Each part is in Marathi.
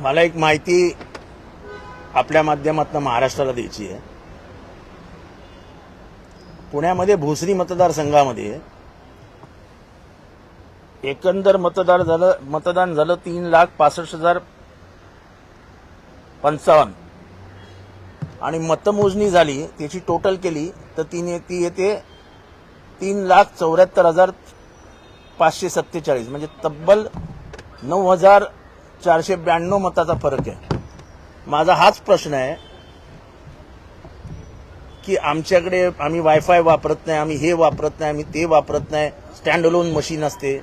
मला एक माहिती आपल्या माध्यमातून महाराष्ट्राला द्यायची आहे. पुण्यामध्ये भोसरी मतदारसंघामध्ये एकंदर मतदार झालं मतदान झालं तीन लाख पासष्ट हजार पंचावन्न. आणि मतमोजणी झाली त्याची टोटल केली तर तिने ती येते तीन लाख चौऱ्याहत्तर हजार पाचशे सत्तेचाळीस. म्हणजे तब्बल नऊ हजार चारशे ब्याण्णव मताचा फरक आहे. माझा हाच प्रश्न आहे की आमच्याकडे आम्ही वायफाय वापरत नाही आम्ही हे वापरत नाही आम्ही ते वापरत नाही. स्टँड अलोन मशीन असते.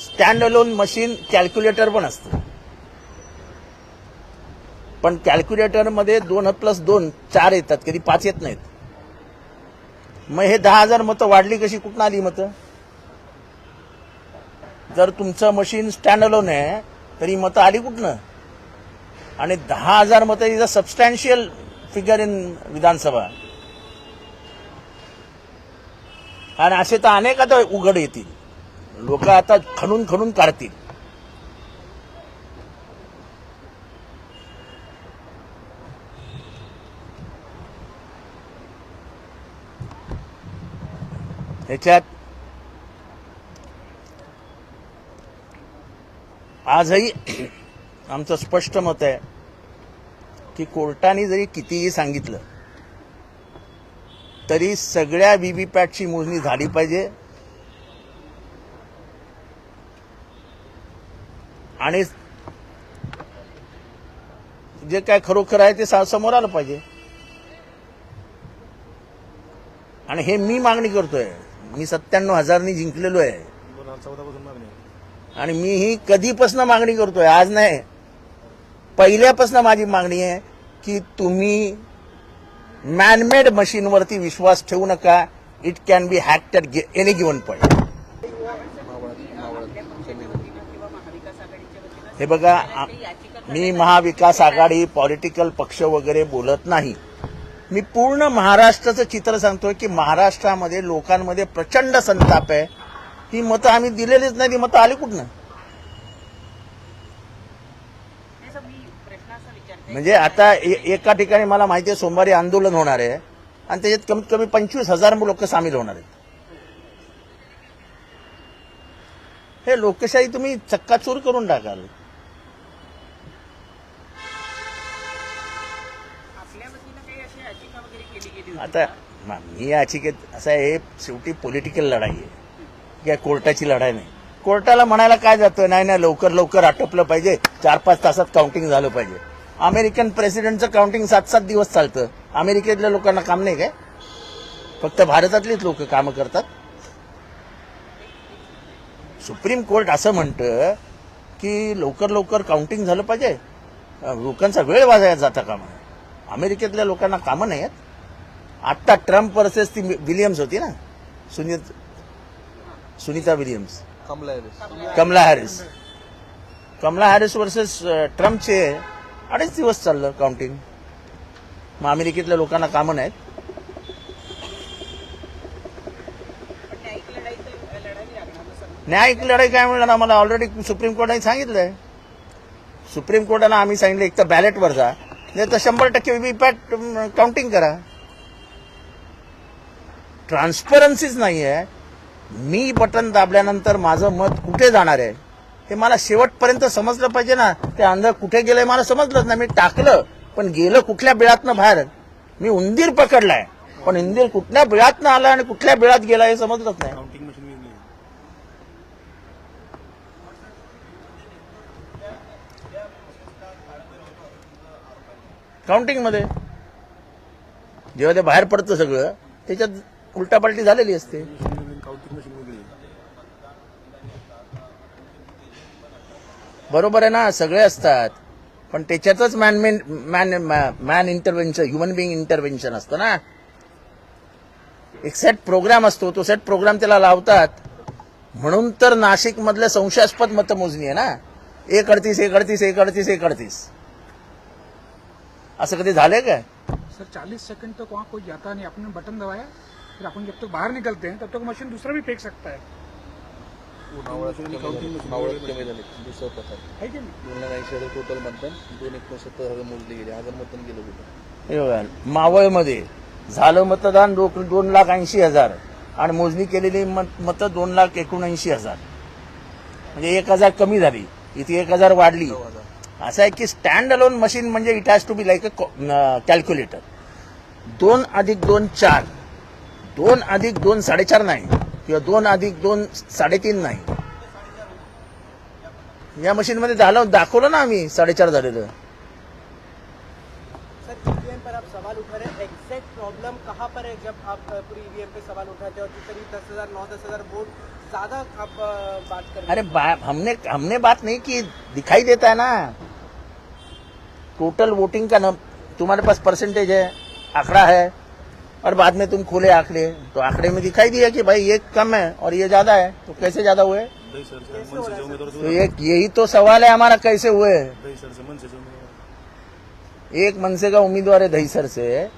स्टँड अलोन मशीन कॅल्क्युलेटर पण असतं. पण कॅल्क्युलेटरमध्ये दोन प्लस दोन चार येतात कधी पाच येत नाहीत. मग हे दहा हजार मतं वाढली कशी? कुठं आली मतं? जर तुमचं मशीन स्टँड अलोन आहे तरी मतं आली कुठनं? आणि दहा हजार मतं is a substantial figure in Vidhan Sabha. आणि असे तर अनेक आता उघड येतील. लोक आता खणून खणून काढतील. ह्याच्यात आजही आमचं स्पष्ट मत आहे की कोर्टाने जरी कितीही सांगितलं तरी सगळ्या व्हीव्हीपॅटची मोजणी झाली पाहिजे. आणि जे काय खरोखर आहे ते समोर आलं पाहिजे. आणि हे मी मागणी करतोय. मी सत्त्याण्णव हजारनी जिंकलेलो आहे. आणि मी ही कधीपासनं मागणी करतोय आज नाही. पहिल्यापासून माझी मागणी आहे की तुम्ही मॅनमेड मशीनवरती विश्वास ठेवू नका. It can be hacked at any given point हे बघा मी महाविकास आघाडी पॉलिटिकल पक्ष वगैरे बोलत नाही. मी पूर्ण महाराष्ट्राचं चित्र सांगतोय की महाराष्ट्रामध्ये लोकांमध्ये प्रचंड संताप आहे. ही मतं आम्ही दिलेलीच नाही ती मतं आली कुठनं? म्हणजे आता एका ठिकाणी मला माहिती आहे सोमवारी आंदोलन होणार आहे आणि त्याच्यात कमीत कमी पंचवीस हजार लोक सामील होणार आहेत. हे लोकशाही तुम्ही चक्काचूर करून टाकाल. आता मी याचिकेत असं आहे हे शेवटी पॉलिटिकल लढाई आहे. या कोर्टाची लढाई नाही. कोर्टाला म्हणायला काय जातं? नाही नाही लवकर लवकर आटोपलं पाहिजे. चार पाच तासात काउंटिंग झालं पाहिजे. अमेरिकन प्रेसिडेंटचं काउंटिंग सात सात दिवस चालतं. अमेरिकेतल्या लोकांना काम नाही काय? फक्त भारतातलीच लोक कामं करतात. सुप्रीम कोर्ट असं म्हणतं की लवकर लवकर काउंटिंग झालं पाहिजे. लोकांचा वेळ वाजायला जाता कामा अमेरिकेतल्या लोकांना कामं नाही आहेत आत्ता ट्रम्प वर्सेस ती विलियम्स होती ना? सुनीत सुनीता विलियम्स। कमला आहे. Kamala Harris. Kamala Harris versus ट्रम्पचे अडीच दिवस चाललं काउंटिंग. मग अमेरिकेतल्या लोकांना कामं नाहीत. न्यायिक लढाई काय मिळणार आम्हाला ऑलरेडी सुप्रीम कोर्टाने सांगितलंय. सुप्रीम कोर्टानं आम्ही सांगितलं एक तर बॅलेटवर जा. नाही तर शंभर टक्के व्हीपॅट काउंटिंग करा. ट्रान्सपरन्सीच नाही आहे मी बटन दाबल्यानंतर माझं मत कुठे जाणार आहे? हे मला शेवटपर्यंत समजलं पाहिजे ना. ते अंध कुठे गेलंय मला समजलंच नाही. मी टाकलं पण गेलं कुठल्या बिळातनं बाहेर? मी उंदीर पकडलाय. पण उंदीर कुठल्या बिळातनं आला आणि कुठल्या बिळात गेला हे समजलंच नाही. काउंटिंगमध्ये जेव्हा ते बाहेर पडतं सगळं त्याच्यात उलटापालटी झालेली असते. वेगळी. बरोबर आहे ना सगळे असतात. पण त्याच्यातच man man man intervention human being intervention असतं ना. एक सेट प्रोग्राम असतो तो सेट प्रोग्राम त्याला लावतात. म्हणून तर नाशिक मधल्या संशयास्पद मतमोजणी आहे ना. एक अडतीस एक अडतीस एक अडतीस एक अडतीस. असं कधी झालंय काय? सर 40 सेकंड तक वहाँ कोई जाता नहीं आपने बटन दबाया? फिर अपन जब तक बाहर निकलते हैं तब तक मशीन दूसरा भी फेंक सकता है। है की नाही? ऐंशी हजार टोटल मतदान. दोन एकोणसत्तर हजार मोजले गेले. हजार मतदान गेलं कुठं? हे बघा मावळमध्ये झालं मतदान दो- दोन लाख ऐंशी हजार आणि मोजणी केलेली मत मतं दोन लाख एकोणऐंशी हजार. म्हणजे एक हजार कमी झाली. इथे एक हजार वाढली. असं आहे की स्टँड अलोन मशीन म्हणजे it has to be like a calculator दोन अधिक दोन चार. दोन अधिक दोन साडेचार नाही किंवा दोन अधिक दोन साडेतीन नाही. या मशीनमध्ये झालं दाखवलं ना आम्ही साडेचार झालेलं. पर आप सवाल उठा रहे हैं एग्जैक्ट प्रॉब्लम कहाँ पर है जब आप पूरी ईवीएम पे सवाल उठाते हैं? करीब दस हजार नौ दस हजार वोट ज्यादा आप अ, बात कर रहे अरे हमने हमने बात नहीं की दिखाई देता है ना। टोटल वोटिंग का न तुम्हारे पास परसेंटेज है आंकड़ा है। और बाद में तुम खोले आंकड़े। तो आंकड़े में दिखाई दिया कि भाई ये कम है और ये ज़्यादा है। तो कैसे ज़्यादा हुए? तो ये यही तो सवाल है हमारा कैसे हुए? दही मन से एक मनसे का उम्मीदवार है दहीसर से।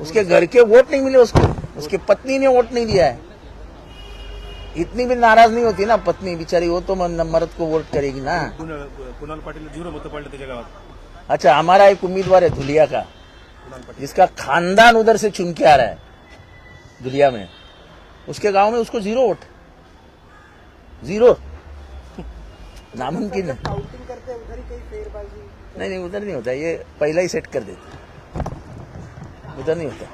उसके घर के वोट नहीं मिले उसको। उसकी पत्नी ने वोट नहीं दिया है। इतनी भी नाराज़ नहीं होती ना पत्नी बिचारी वो तो मर्द को वोट करेगी ना। कुणाल पाटील अच्छा हमारा एक उम्मीदवार है धुलिया का। जिसका खानदान उधर से चुन के आ रहा है धुलिया में उसके गांव में उसको जीरो वोट जीरो नामुमकिन है। नहीं नहीं उधर नहीं होता ये पहला ही सेट कर देते उधर नहीं होता।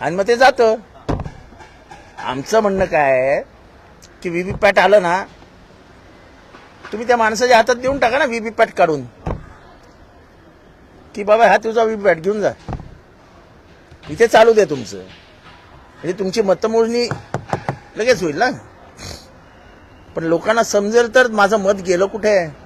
आणि मग ते जातं। आमचं म्हणणं काय आहे की व्हीव्हीपॅट आलं ना तुम्ही त्या माणसाच्या हातात देऊन टाका ना व्हीव्हीपॅट काढून. की बाबा हा तुझा व्हीव्हीपॅट घेऊन जा. इथे चालू दे तुमचं. म्हणजे तुमची मतमोजणी लगेच होईल ना. पण लोकांना समजेल तर माझं मत गेलं कुठे? आहे